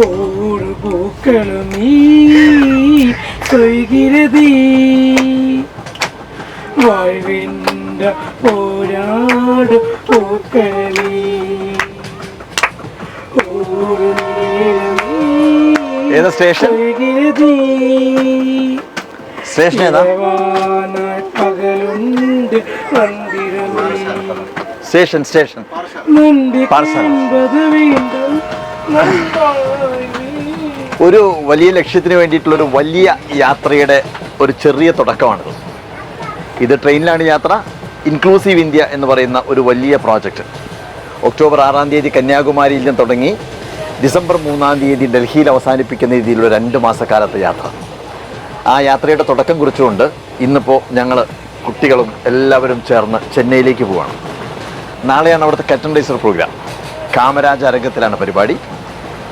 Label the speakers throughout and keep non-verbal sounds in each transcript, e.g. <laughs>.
Speaker 1: ஒரு பூக்களும் நீ கொய்கிறது வாழ்வென்ற போராடு பூக்களே ஒரு நேரம்
Speaker 2: ഏതാ സ്റ്റേഷൻ
Speaker 1: கொய்கிறது
Speaker 2: സ്റ്റേഷൻ ഏതാ
Speaker 1: இரவானாய் பகலுண்டு வந்திரமே
Speaker 2: സ്റ്റേഷൻ സ്റ്റേഷൻ
Speaker 1: நன்றி
Speaker 2: പാർസൽ. ഒരു വലിയ ലക്ഷ്യത്തിന് വേണ്ടിയിട്ടുള്ള ഒരു വലിയ യാത്രയുടെ ഒരു ചെറിയ തുടക്കമാണിത്. ഇത് ട്രെയിനിലാണ് യാത്ര ഇൻക്ലൂസീവ് ഇന്ത്യ എന്ന് പറയുന്ന ഒരു വലിയ പ്രോജക്റ്റ്. ഒക്ടോബർ ആറാം തീയതി കന്യാകുമാരിയിൽ നിന്ന് തുടങ്ങി ഡിസംബർ മൂന്നാം തീയതി ഡൽഹിയിൽ അവസാനിപ്പിക്കുന്ന രീതിയിലുള്ള രണ്ട് മാസക്കാലത്തെ യാത്ര. ആ യാത്രയുടെ തുടക്കം കുറിച്ചുകൊണ്ട് ഇന്നിപ്പോൾ ഞങ്ങൾ കുട്ടികളും എല്ലാവരും ചേർന്ന് ചെന്നൈയിലേക്ക് പോവാണ്. നാളെയാണ് അവിടുത്തെ കറ്റൻഡൈസർ പ്രോഗ്രാം കാമരാജ അരംഗത്തിലാണ് പരിപാടി.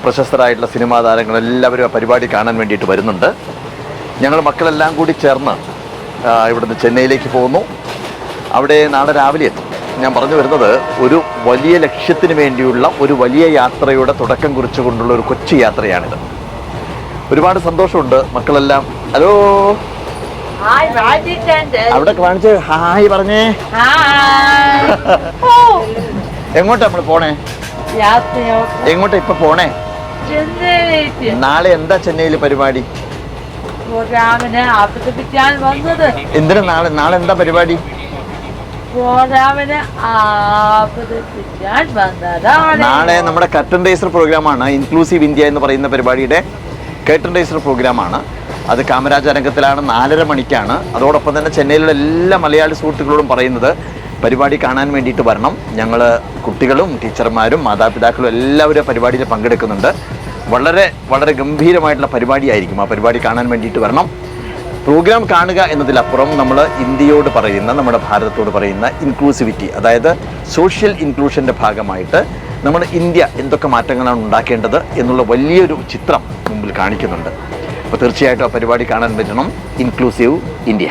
Speaker 2: പ്രശസ്തരായിട്ടുള്ള സിനിമാ താരങ്ങൾ എല്ലാവരും ആ പരിപാടി കാണാൻ വേണ്ടിയിട്ട് വരുന്നുണ്ട്. ഞങ്ങൾ മക്കളെല്ലാം കൂടി ചേർന്ന് ഇവിടുന്ന് ചെന്നൈയിലേക്ക് പോകുന്നു. അവിടെ നാളെ രാവിലെ എത്തും. ഞാൻ പറഞ്ഞു വരുന്നത് ഒരു വലിയ ലക്ഷ്യത്തിന് വേണ്ടിയുള്ള ഒരു വലിയ യാത്രയുടെ തുടക്കം കുറിച്ചുകൊണ്ടുള്ള ഒരു കൊച്ചു യാത്രയാണിത്. ഒരുപാട് സന്തോഷമുണ്ട് മക്കളെല്ലാം. ഹലോ? അവിടെ കാണിച്ച് ഹായ് പറഞ്ഞേ. <laughs> എങ്ങോട്ടാ നമ്മൾ പോണേ? എങ്ങോട്ടാ ഇപ്പൊ പോണേ? നാളെ എന്താ ചെന്നൈയിൽ പരിപാടി?
Speaker 3: അവതരിപ്പിക്കാൻ വന്നത്.
Speaker 2: എന്തിനാ നാളെ നാളെ എന്താ പരിപാടി? നാളെ നമ്മുടെ കർട്ടൻ റേസർ പ്രോഗ്രാമാണ് ഇൻക്ലൂസീവ് ഇന്ത്യ എന്ന് പറയുന്ന പരിപാടിയുടെ കർട്ടൻ റേസർ പ്രോഗ്രാമാണ്. അത് കാമരാജരംഗത്തിലാണ് നാലര മണിക്കാണ്. അതോടൊപ്പം തന്നെ ചെന്നൈയിലുള്ള എല്ലാ മലയാളി സുഹൃത്തുക്കളോടും പറയുന്നത് പരിപാടി കാണാൻ വേണ്ടിയിട്ട് വരണം. ഞങ്ങൾ കുട്ടികളും ടീച്ചർമാരും മാതാപിതാക്കളും എല്ലാവരും പരിപാടിയിൽ പങ്കെടുക്കുന്നുണ്ട്. വളരെ വളരെ ഗംഭീരമായിട്ടുള്ള പരിപാടിയായിരിക്കും ആ പരിപാടി കാണാൻ വേണ്ടിയിട്ട് വരണം. പ്രോഗ്രാം കാണുക എന്നതിലപ്പുറം നമ്മൾ ഇന്ത്യയോട് പറയുന്ന നമ്മുടെ ഭാരതത്തോട് പറയുന്ന ഇൻക്ലൂസിവിറ്റി അതായത് സോഷ്യൽ ഇൻക്ലൂഷന്റെ ഭാഗമായിട്ട് നമ്മൾ ഇന്ത്യ എന്തൊക്കെ മാറ്റങ്ങളാണ് ഉണ്ടാക്കേണ്ടത് എന്നുള്ള വലിയൊരു ചിത്രം മുമ്പിൽ കാണിക്കുന്നുണ്ട്. അപ്പോൾ തീർച്ചയായിട്ടും ആ പരിപാടി കാണാൻ പറ്റണം ഇൻക്ലൂസീവ് ഇന്ത്യ